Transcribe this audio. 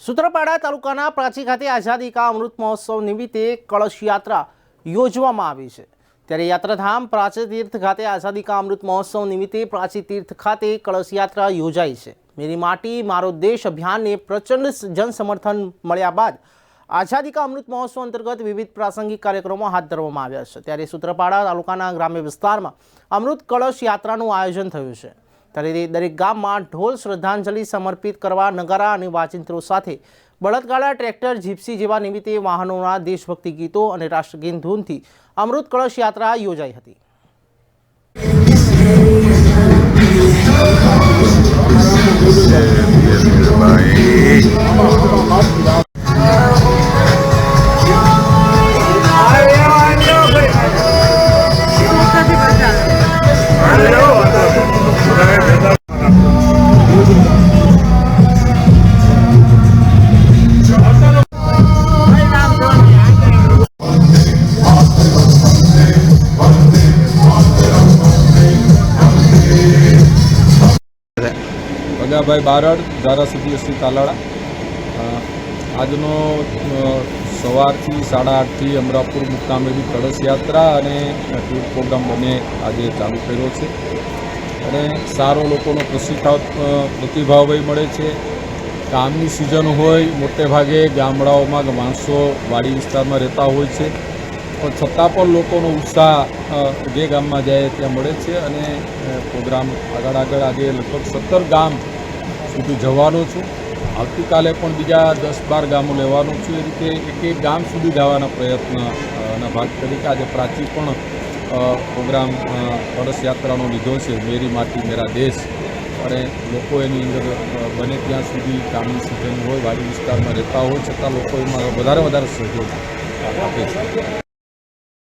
સૂત્રાપાડા તાલુકાના પ્રાચી ખાતે આઝાદી કા અમૃત મહોત્સવ નિમિત્તે કળશ યાત્રા યોજવામાં આવી છે. ત્યારે યાત્રાધામ પ્રાચી તીર્થ ખાતે આઝાદી કા અમૃત મહોત્સવ નિમિત્તે પ્રાચી તીર્થ ખાતે કળશ યાત્રા યોજાઈ છે. મેરી માટી, મારો દેશ અભિયાનને પ્રચંડ જનસમર્થન મળ્યા બાદ આઝાદી કા અમૃત મહોત્સવ અંતર્ગત વિવિધ પ્રાસંગિક કાર્યક્રમો હાથ ધરવામાં આવ્યા છે. ત્યારે સૂત્રપાડા તાલુકાના ગ્રામ્ય વિસ્તારમાં અમૃત કળશ યાત્રાનું આયોજન થયું છે. ત્યારે દરેક ગામમાં ઢોલ શ્રદ્ધાંજલિ સમર્પિત કરવા નગારા અને વાચિંત્રો સાથે બળદગાડા ટ્રેક્ટર જીપ્સી જેવા નિમિત્તે વાહનોના દેશભક્તિ ગીતો અને રાષ્ટ્રગીત ધૂનથી અમૃત કળશ યાત્રા યોજાઈ હતી ભગાભાઈ બારડ ધારાસભ્ય શ્રી તાલાળા. આજનો સવારથી સાડા આઠથી અમરાપુર મુકામેની કળશ યાત્રા અને ટૂર પ્રોગ્રામ બંને આજે ચાલુ કર્યો છે. અને સારો લોકોનો પ્રતિભાવ પ્રતિભાવ મળે છે. કામની સિઝન હોય, મોટે ભાગે ગામડાઓમાં માણસો વાડી વિસ્તારમાં રહેતા હોય છે. પણ છતાં પણ લોકોનો ઉત્સાહ જે ગામમાં જાય ત્યાં મળે છે અને પ્રોગ્રામ આગળ આગળ આજે લગભગ સત્તર ગામ સુધી જવાનો છું. આવતીકાલે પણ બીજા દસ બાર ગામો લેવાનો છું. એ રીતે એક એક ગામ સુધી જવાના પ્રયત્નના ભાગ તરીકે આજે પ્રાચી પણ પ્રોગ્રામ વરસ યાત્રાનો લીધો છે. મેરી માટી, મેરા દેશ. અને લોકો એની અંદર બને ત્યાં સુધી કામની સિઝન હોય, વાડી વિસ્તારમાં રહેતા હોય, છતાં લોકો એમાં વધારે વધારે સહયોગ આપે છે.